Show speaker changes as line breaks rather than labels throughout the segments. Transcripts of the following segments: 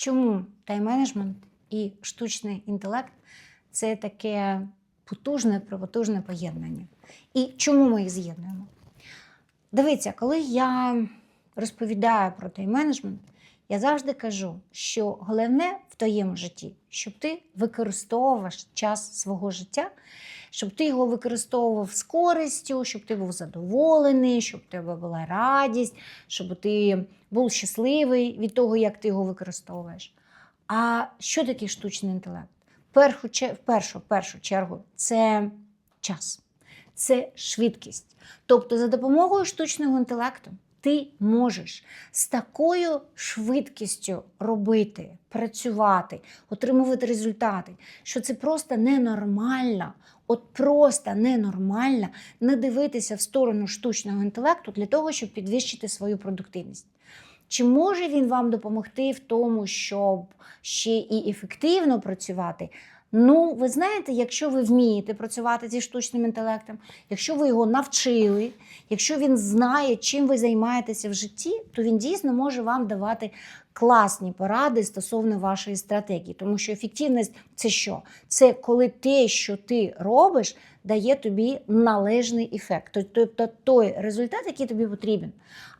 чому тайм-менеджмент і штучний інтелект це таке потужне, припотужне поєднання. І чому ми їх з'єднуємо? Дивіться, коли я розповідаю про тайм-менеджмент, я завжди кажу, що головне твоєму житті, щоб ти використовував час свого життя, щоб ти його використовував з користю, щоб ти був задоволений, щоб в тебе була радість, щоб ти був щасливий від того, як ти його використовуєш. А що таке штучний інтелект? Першу, в першу, першу чергу це час, це швидкість. Тобто, за допомогою штучного інтелекту ти можеш з такою швидкістю робити, працювати, отримувати результати, що це просто ненормально. От просто ненормально не дивитися в сторону штучного інтелекту для того, щоб підвищити свою продуктивність. Чи може він вам допомогти в тому, щоб ще і ефективно працювати? Ну, ви знаєте, якщо ви вмієте працювати зі штучним інтелектом, якщо ви його навчили, якщо він знає, чим ви займаєтеся в житті, то він дійсно може вам давати класні поради стосовно вашої стратегії. Тому що ефективність це що? Це коли те, що ти робиш, дає тобі належний ефект, тобто той результат, який тобі потрібен.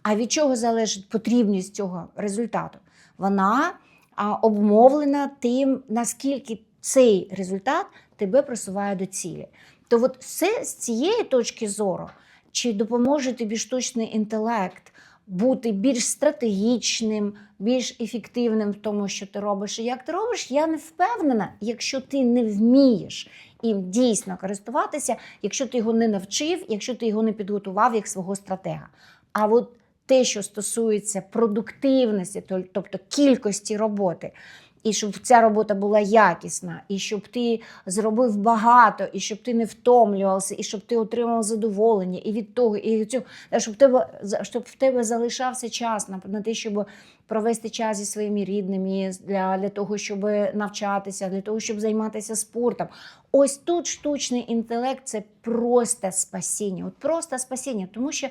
А від чого залежить потрібність цього результату? Вона а, обумовлена тим, наскільки цей результат тебе просуває до цілі. То от все з цієї точки зору, чи допоможе тобі штучний інтелект бути більш стратегічним, більш ефективним в тому, що ти робиш і як ти робиш, я не впевнена, якщо ти не вмієш їм дійсно користуватися, якщо ти його не навчив, якщо ти його не підготував як свого стратега. А от те, що стосується продуктивності, тобто кількості роботи, і щоб ця робота була якісна, і щоб ти зробив багато, і щоб ти не втомлювався, і щоб ти отримав задоволення і від того, і від цього, щоб тебе щоб в тебе залишався час на, на те, щоб провести час зі своїми рідними, для, для того, щоб навчатися, для того, щоб займатися спортом. Ось тут штучний інтелект це просто спасіння. От просто спасіння, тому що.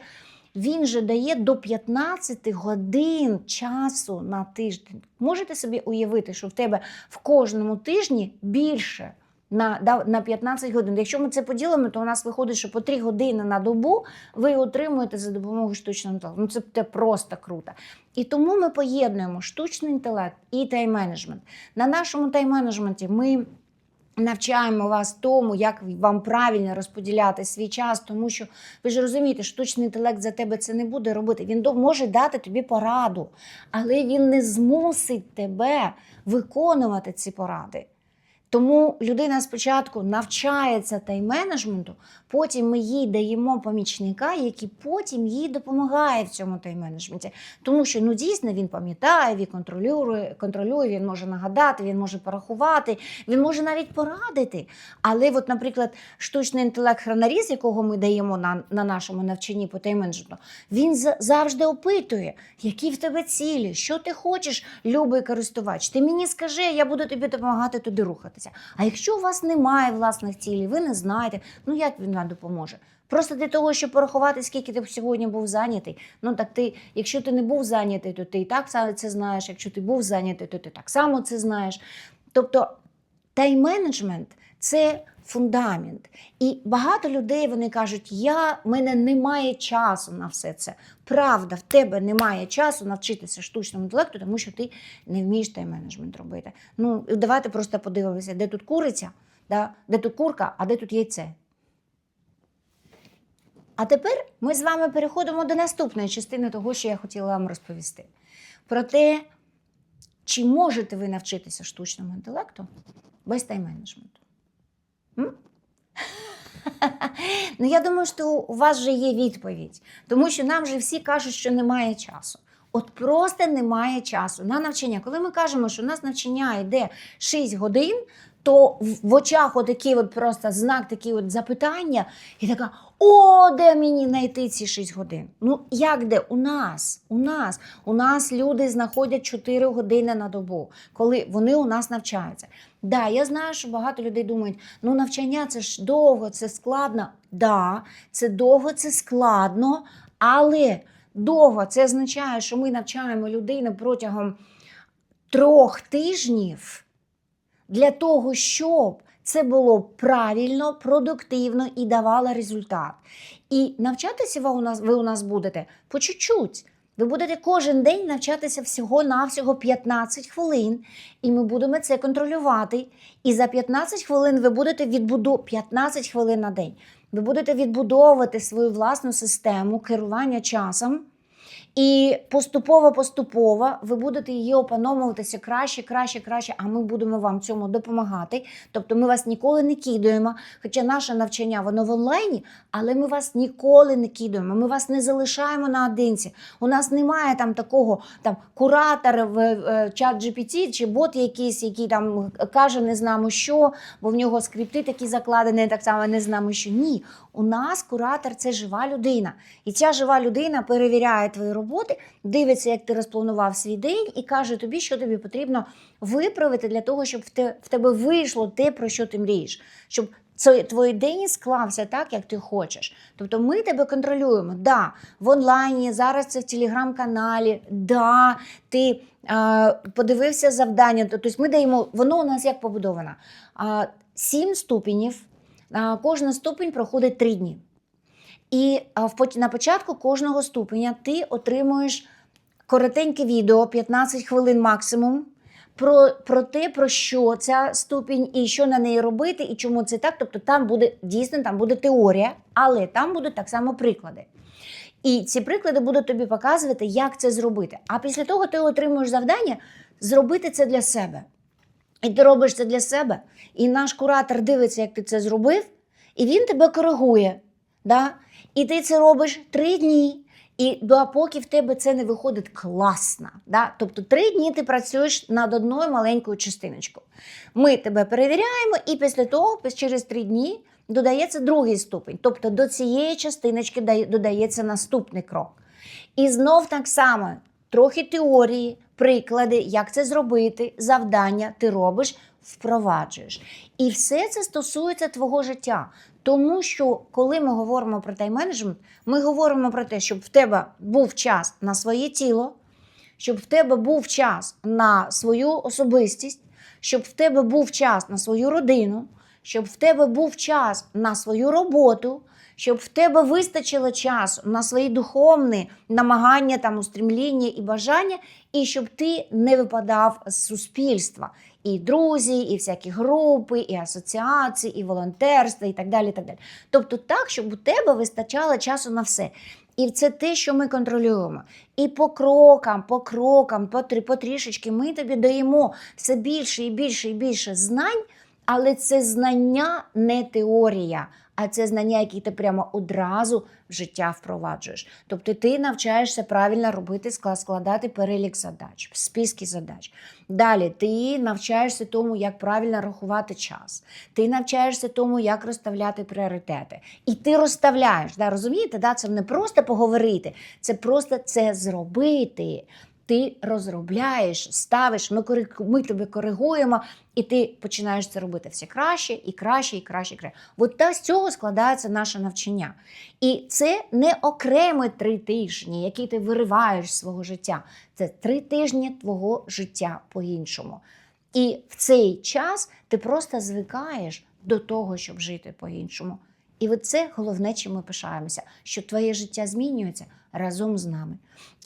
Він же дає до 15 годин часу на тиждень. Можете собі уявити, що в тебе в кожному тижні більше на, на 15 годин. Якщо ми це поділимо, то у нас виходить, що по 3 години на добу ви отримуєте за допомогою штучного інтелекту. Ну це, це просто круто. І тому ми поєднуємо штучний інтелект і тайм-менеджмент. На нашому тайм-менеджменті ми навчаємо вас тому, як вам правильно розподіляти свій час, тому що ви ж розумієте, штучний інтелект за тебе це не буде робити. Він може дати тобі пораду, але він не змусить тебе виконувати ці поради. Тому людина спочатку навчається тайм-менеджменту, потім ми їй даємо помічника, який потім їй допомагає в цьому тайм-менеджменті. Тому що ну дійсно він пам'ятає, він контролює, контролює, він може нагадати, він може порахувати, він може навіть порадити. Але, от, наприклад, штучний інтелект хронаріз, якого ми даємо на, на нашому навчанні по тайм-менеджменту, він за- завжди опитує, які в тебе цілі, що ти хочеш, любий користувач. Ти мені скажи, я буду тобі допомагати туди рухатися. А якщо у вас немає власних цілей, ви не знаєте, ну як він вам допоможе? Просто для того, щоб порахувати, скільки ти сьогодні був зайнятий. Ну так ти, якщо ти не був зайнятий, то ти і так це знаєш. Якщо ти був зайнятий, то ти так само це знаєш. Тобто тайм-менеджмент це фундамент. І багато людей вони кажуть, я мене немає часу на все це. Правда, в тебе немає часу навчитися штучному інтелекту, тому що ти не вмієш тайм-менеджмент робити. Ну, давайте просто подивимося, де тут куриця, да? де тут курка, а де тут яйце. А тепер ми з вами переходимо до наступної частини того, що я хотіла вам розповісти. Про те, чи можете ви навчитися штучному інтелекту без тайм-менеджменту? Ну, я думаю, що у вас вже є відповідь, тому що нам же всі кажуть, що немає часу. От просто немає часу на навчання. Коли ми кажемо, що у нас навчання йде 6 годин, то в- очах отакий от просто знак, такі от запитання, і така: о, де мені знайти ці 6 годин? Ну, як де? У нас, у нас, у нас люди знаходять 4 години на добу, коли вони у нас навчаються. Да, я знаю, що багато людей думають, ну навчання це ж довго, це складно. Да, це довго, це складно, але довго це означає, що ми навчаємо людину протягом трьох тижнів для того, щоб це було правильно, продуктивно і давало результат. І навчатися ви у нас, ви у нас будете по чуть-чуть. Ви будете кожен день навчатися всього-навсього 15 хвилин, і ми будемо це контролювати. І за 15 хвилин ви будете відбудовувати 15 хвилин на день. Ви будете відбудовувати свою власну систему керування часом. І поступово-поступово ви будете її опановуватися краще, краще, краще, а ми будемо вам цьому допомагати. Тобто ми вас ніколи не кидаємо. Хоча наше навчання воно в онлайні, але ми вас ніколи не кидаємо. Ми вас не залишаємо наодинці. У нас немає там такого там куратора в е, чат GPT чи бот якийсь, який там каже не знамо що, бо в нього скрипти такі закладені, так само не знамо що. Ні. У нас куратор це жива людина. І ця жива людина перевіряє твої роботи, дивиться, як ти розпланував свій день, і каже тобі, що тобі потрібно виправити для того, щоб в тебе вийшло те, про що ти мрієш. Щоб твій день склався так, як ти хочеш. Тобто ми тебе контролюємо. Да, в онлайні, зараз це в телеграм-каналі, да, ти е, подивився завдання. Тобто ми даємо, воно у нас як побудовано. Сім ступенів. А, Кожен ступень проходить три дні. І на початку кожного ступеня ти отримуєш коротеньке відео, 15 хвилин максимум, про, про те, про що ця ступінь і що на неї робити, і чому це так. Тобто там буде дійсно там буде теорія, але там будуть так само приклади. І ці приклади будуть тобі показувати, як це зробити. А після того ти отримуєш завдання зробити це для себе. І ти робиш це для себе, і наш куратор дивиться, як ти це зробив, і він тебе коригує. Да? І ти це робиш три дні. І до поки в тебе це не виходить класно. Да? Тобто три дні ти працюєш над одною маленькою частиночкою. Ми тебе перевіряємо, і після того, через три дні, додається другий ступень. Тобто до цієї частиночки додається наступний крок. І знов так само трохи теорії, приклади, як це зробити, завдання ти робиш, впроваджуєш. І все це стосується твого життя. Тому що коли ми говоримо про тайм-менеджмент, ми говоримо про те, щоб в тебе був час на своє тіло, щоб в тебе був час на свою особистість, щоб в тебе був час на свою родину, щоб в тебе був час на свою роботу, щоб в тебе вистачило часу на свої духовні намагання, там, устремління і бажання, і щоб ти не випадав з суспільства. І друзі, і всякі групи, і асоціації, і волонтерство, і так далі. І так далі. Тобто, так, щоб у тебе вистачало часу на все. І це те, що ми контролюємо. І по крокам, по крокам, по три- потрішечки ми тобі даємо все більше і більше і більше знань, але це знання не теорія, а це знання, які ти прямо одразу в життя впроваджуєш. Тобто ти навчаєшся правильно робити, склад- складати перелік задач, списки задач. Далі ти навчаєшся тому, як правильно рахувати час. Ти навчаєшся тому, як розставляти пріоритети. І ти розставляєш. Да, розумієте? Да? Це не просто поговорити, це просто це зробити. Ти розробляєш, ставиш, ми, ми тебе коригуємо, і ти починаєш це робити все краще і краще, і краще, і краще. От та з цього складається наше навчання. І це не окремі три тижні, які ти вириваєш з свого життя. Це три тижні твого життя по-іншому. І в цей час ти просто звикаєш до того, щоб жити по-іншому. І от це головне, чим ми пишаємося, що твоє життя змінюється разом з нами.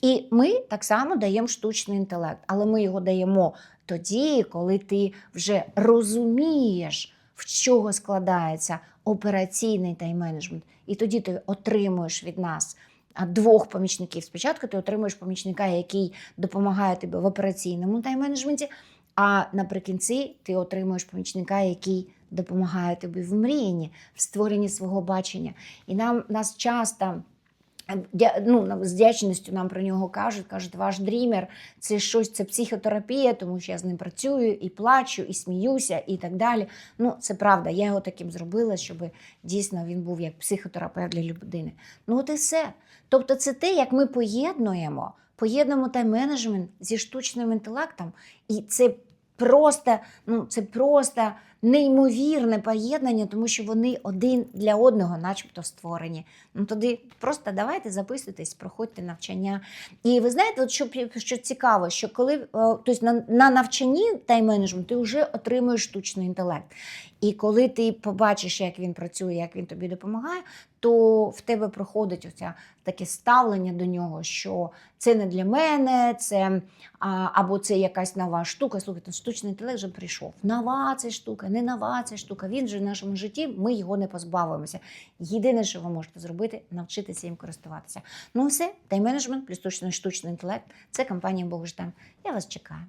І ми так само даємо штучний інтелект, але ми його даємо тоді, коли ти вже розумієш, в чого складається операційний тайм-менеджмент. І тоді ти отримуєш від нас двох помічників. Спочатку ти отримуєш помічника, який допомагає тобі в операційному тайм-менеджменті, а наприкінці ти отримуєш помічника, який допомагає тобі в мріянні, в створенні свого бачення. І нам нас часто. Е, Ну, з вдячністю нам про нього кажуть, кажуть, ваш дрімер це щось, це психотерапія, тому що я з ним працюю і плачу, і сміюся, і так далі. Ну, це правда, я його таким зробила, щоб дійсно він був як психотерапевт для людини. Ну, от і все. Тобто, це те, як ми поєднуємо, поєднуємо тайм-менеджмент зі штучним інтелектом, і це просто, ну, це просто неймовірне поєднання, тому що вони один для одного, начебто, створені. Ну тоді просто давайте записуйтесь, проходьте навчання. І ви знаєте, от що, що цікаво, що коли е, тобто на, на навчанні тайм-менеджменту ти вже отримуєш штучний інтелект. І коли ти побачиш, як він працює, як він тобі допомагає, то в тебе проходить оця таке ставлення до нього, що це не для мене, це або це якась нова штука. Слухайте, штучний інтелект вже прийшов. Нова це штука, не нова ця штука. Він же в нашому житті, ми його не позбавимося. Єдине, що ви можете зробити, навчитися їм користуватися. Ну, все, тайм-менеджмент плюс штучний інтелект. Це компанія Богуштем. Я вас чекаю.